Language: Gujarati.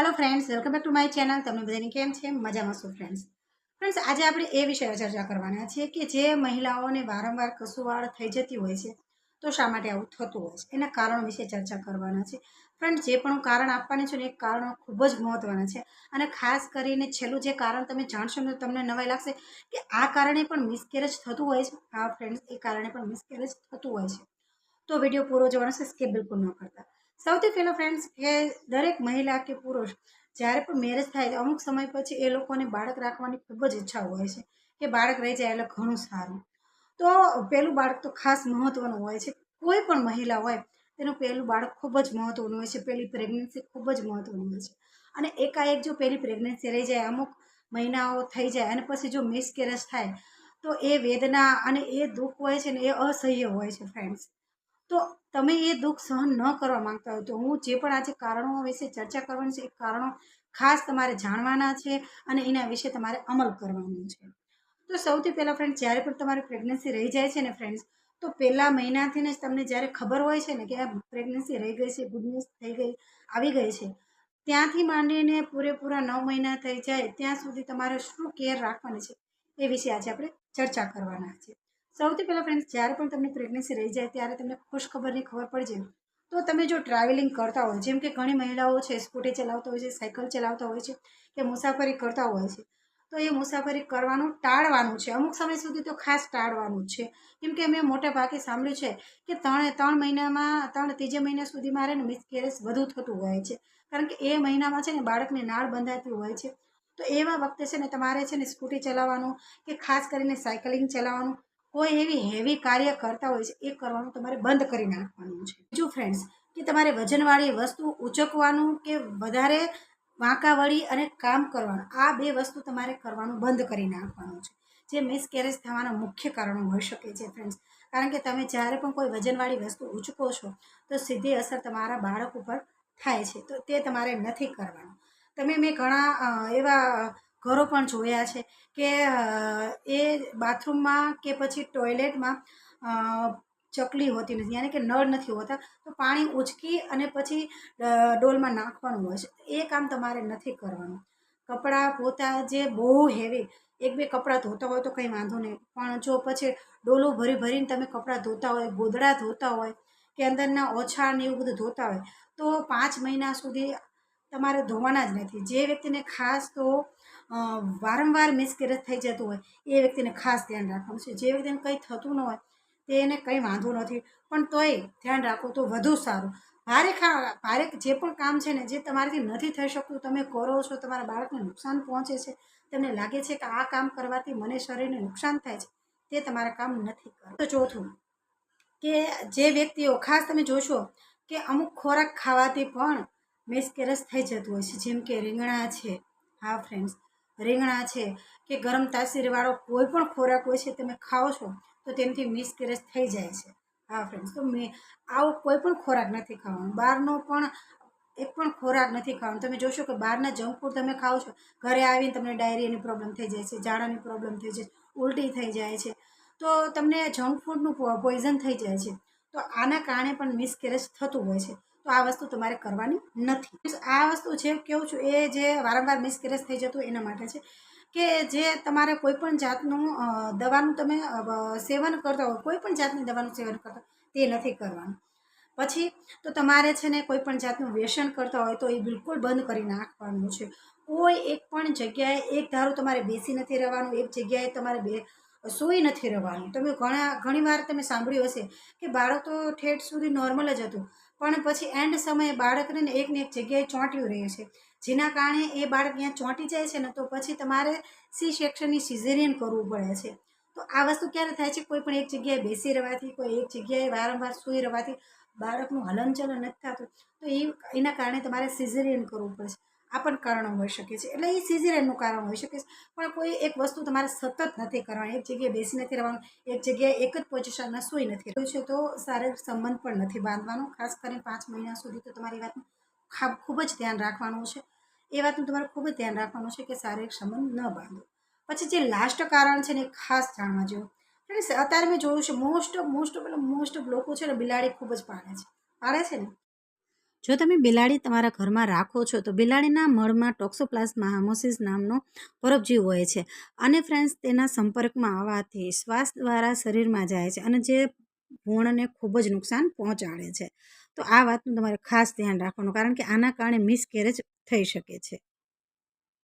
Hello friends welcome back to my channel તમને બધાની કેમ છે? મજામાં શું ફ્રેન્ડ્સ ફ્રેન્ડ્સ આજે આપણે એ વિષય ચર્ચા કરવાના છે કે જે મહિલાઓને વારંવાર કસુવાળ થઈ જતી હોય છે, તો શા માટે આવું થતું હોય છે? એના કારણો વિશે ચર્ચા કરવાના છે. ફ્રેન્ડ જે પણ હું કારણ આપવાની છું ને એ કારણો ખૂબ જ મહત્ત્વના છે. અને ખાસ કરીને છેલ્લું જે કારણ તમે જાણશો ને તમને નવાઈ લાગશે કે આ કારણે પણ મિસકેરેજ થતું હોય છે. હા ફ્રેન્ડ્સ એ કારણે પણ મિસકેરેજ થતું હોય છે. તો વીડિયો પૂરો જોવાનો છે સ્કીપ બિલકુલ ન કરતા. સૌથી પહેલાં ફ્રેન્ડ્સ કે દરેક મહિલા કે પુરુષ જ્યારે પણ મેરેજ થાય અમુક સમય પછી એ લોકોને બાળક રાખવાની ખૂબ જ ઈચ્છા હોય છે કે બાળક રહી જાય એટલે ઘણું સારું. તો પહેલું બાળક તો ખાસ મહત્ત્વનું હોય છે. કોઈ પણ મહિલા હોય તેનું પહેલું બાળક ખૂબ જ મહત્ત્વનું હોય છે. પહેલી પ્રેગ્નન્સી ખૂબ જ મહત્ત્વનું હોય છે. અને એકાએક જો પહેલી પ્રેગ્નન્સી રહી જાય, અમુક મહિનાઓ થઈ જાય અને પછી જો મિસકેરેજ થાય, તો એ વેદના અને એ દુઃખ હોય છે ને એ અસહ્ય હોય છે ફ્રેન્ડ્સ તો તમે એ દુઃખ સહન ન કરવા માંગતા હોય તો હું જે પણ આજે કારણો વિશે ચર્ચા કરવાની છે, એ કારણો ખાસ તમારે જાણવાના છે અને એના વિશે તમારે અમલ કરવાનો છે. તો સૌથી પહેલાં ફ્રેન્ડ જ્યારે પણ તમારી પ્રેગ્નન્સી રહી જાય છે ને ફ્રેન્ડ્સ તો પહેલાં મહિનાથી જ તમને જ્યારે ખબર હોય છે ને કે આ પ્રેગ્નન્સી રહી ગઈ છે ગુડ થઈ ગઈ, આવી ગઈ છે, ત્યાંથી માંડીને પૂરેપૂરા નવ મહિના થઈ જાય, ત્યાં સુધી તમારે શું કેર રાખવાની છે એ વિશે આજે આપણે ચર્ચા કરવાના છે. સૌથી પહેલાં ફ્રેન્ડ્સ જ્યારે પણ તમને પ્રેગ્નન્સી રહી જાય, ત્યારે તમને ખુશખબરની ખબર પડી જાય. તો તમે જો ટ્રાવેલિંગ કરતા હોય, જેમ કે ઘણી મહિલાઓ છે સ્કૂટી ચલાવતા હોય છે, સાયકલ ચલાવતા હોય છે, કે મુસાફરી કરતા હોય છે, તો એ મુસાફરી કરવાનું ટાળવાનું છે. અમુક સમય સુધી તો ખાસ ટાળવાનું જ છે. કેમ કે મેં મોટા ભાગે સાંભળ્યું છે કે ત્રણ ત્રણ મહિનામાં, ત્રણ, ત્રીજા મહિના સુધી મારે ને મિસકેરેજ વધુ થતું હોય છે. કારણ કે એ મહિનામાં છે ને બાળકને નાળ બંધાતી હોય છે. તો એવા વખતે છે ને તમારે છે ને સ્કૂટી ચલાવવાનું કે ખાસ કરીને સાયકલિંગ ચલાવવાનું કોઈ એવી હેવી કાર્ય કરતા હોય છે, એ કરવાનું તમારે બંધ કરી નાખવાનું છે. બીજું ફ્રેન્ડ્સ કે તમારે વજનવાળી વસ્તુ ઉચકવાનું કે વધારે વાંકા વળી અને કામ કરવાનું, આ બે વસ્તુ તમારે કરવાનું બંધ કરી નાખવાનું છે. જે મિસકેરેજ થવાના મુખ્ય કારણો હોઈ શકે છે ફ્રેન્ડ્સ કારણ કે તમે જ્યારે પણ કોઈ વજનવાળી વસ્તુ ઉચકો છો, તો સીધી અસર તમારા બાળક ઉપર થાય છે, તો તે તમારે નથી કરવાનું. તમે મેં ઘણા એવા ઘરો પણ જોયા છે કે એ બાથરૂમમાં કે પછી ટોયલેટમાં ચકલી હોતી નથી, યાની કે નળ નથી હોતા, તો પાણી ઉચકી અને પછી ડોલમાં નાખવાનું હોય છે. એ કામ તમારે નથી કરવાનું. કપડાં, પોતા જે બહુ હેવી એક બે કપડાં ધોતા હોય તો કંઈ વાંધો નહીં. પણ જો પછી ડોલો ભરી ભરીને તમે કપડાં ધોતા હોય, ગોદડા ધોતા હોય, કે અંદરના ઓછા ને એવું બધું ધોતા હોય, તો પાંચ મહિના સુધી તમારે ધોવાના જ નથી. જે વ્યક્તિને ખાસ તો વારંવાર મિસકેરેજ થઈ જતું હોય, એ વ્યક્તિને ખાસ ધ્યાન રાખવાનું છે. જે વ્યક્તિને કંઈ થતું ન હોય, તે એને કંઈ વાંધો નથી. પણ તોય ધ્યાન રાખો તો વધુ સારું. ભારે ખા, ભારે જે પણ કામ છે ને, જે તમારાથી નથી થઈ શકતું, તમે કરો છો, તમારા બાળકને નુકસાન પહોંચે છે, તમને લાગે છે કે આ કામ કરવાથી મને શરીરને નુકસાન થાય છે, તે તમારા કામ નથી કરવું તો ચોથું, કે જે વ્યક્તિઓ, ખાસ તમે જોશો કે અમુક ખોરાક ખાવાથી પણ મિસકેરેજ થઈ જતું હોય છે. જેમ કે રીંગણા છે, હા ફ્રેન્ડ્સ રીંગણા છે કે ગરમ તાસીરવાળો કોઈ પણ ખોરાક હોય છે, તમે ખાઓ છો, તો તેનાથી મિસકેરેજ થઈ જાય છે. હા ફ્રેન્ડ્સ તો મેં આવો કોઈ પણ ખોરાક નથી ખાવાનો. બહારનો પણ એક પણ ખોરાક નથી ખાવાનો. તમે જોશો કે બહારના જંક ફૂડ તમે ખાઓ છો, ઘરે આવીને તમને ડાયરિયાની પ્રોબ્લેમ થઈ જાય છે, ઝાડાની પ્રોબ્લેમ થઈ જાય ઉલટી થઈ જાય છે. તો તમને જંક ફૂડનું પોઈઝન થઈ જાય છે. તો આના કારણે પણ મિસકેરેજ થતું હોય છે. આ વસ્તુ તમારે કરવાની નથી. આ વસ્તુ છે, કેવું છું, એ જે વારંવાર મિસકેરેજ થઈ જતું એના માટે છે કે જે તમારે કોઈ પણ જાતનું દવાનું તમે સેવન કરતા હોય, કોઈ પણ જાતની દવાનું સેવન કરતા તે નથી કરવાનું. પછી તો તમારે છે ને કોઈ પણ જાતનું વ્યસન કરતા હોય તો એ બિલકુલ બંધ કરી નાખવાનું છે. કોઈ એક પણ જગ્યાએ એક ધારું તમારે બેસી નથી રહેવાનું, એક જગ્યાએ તમારે બે, સૂઈ નથી રહેવાનું. તમે ઘણા, ઘણીવાર તમે સાંભળ્યું હશે કે બાળક તો ઠેઠ સુધી નોર્મલ જ હતું પણ પછી એન્ડ સમયે બાળકને ને એકને એક જગ્યાએ ચોંટ્યું રહે છે. જેના કારણે એ બાળક ત્યાં ચોંટી જાય છે ને તો પછી તમારે સી સેક્શનની સિઝેરિયન કરવું પડે છે. તો આ વસ્તુ ક્યારે થાય છે? કોઈ પણ એક જગ્યાએ બેસી રહેવાથી, કોઈ એક જગ્યાએ વારંવાર સૂઈ રહેવાથી બાળકનું હલનચલન નથી થતું. તો એ, એના કારણે તમારે સિઝેરિયન કરવું પડે છે. આ પણ કારણો હોઈ શકે છે. એટલે એ સિઝેરિયનનું કારણ હોઈ શકે છે. પણ કોઈ એક વસ્તુ તમારે સતત નથી કરવાની. એક જગ્યાએ બેસી નથી રહેવાનું. એક જગ્યાએ એક જ પોઝિશનમાં સુઈ નથી રહ્યું છે તો શારીરિક સંબંધ પણ નથી બાંધવાનો. ખાસ કરીને પાંચ મહિના સુધી તો તમારી વાતનું ખૂબ જ ધ્યાન રાખવાનું છે. એ વાતનું તમારે ખૂબ જ ધ્યાન રાખવાનું છે કે શારીરિક સંબંધ ન બાંધો. પછી જે લાસ્ટ કારણ છે ને એ ખાસ જાણવા જેવું. અત્યારે મેં જોયું છે મોસ્ટ ઓફ મોસ્ટ ઓફ એટલે મોસ્ટ ઓફ લોકો છે ને બિલાડી ખૂબ જ પાળે છે. પાળે છે ને? જો તમે બિલાડી તમારા ઘરમાં રાખો છો, તો બિલાડીના મળમાં ટોક્સોપ્લાઝમા હામોસિસ નામનો પરોપજીવ હોય છે. અને ફ્રેન્ડ્સ તેના સંપર્કમાં આવવાથી શ્વાસ દ્વારા શરીરમાં જાય છે અને જે ભૂણને ખૂબ જ નુકસાન પહોંચાડે છે. તો આ વાતનું તમારે ખાસ ધ્યાન રાખવાનું, કારણ કે આના કારણે મિસકેરેજ થઈ શકે છે.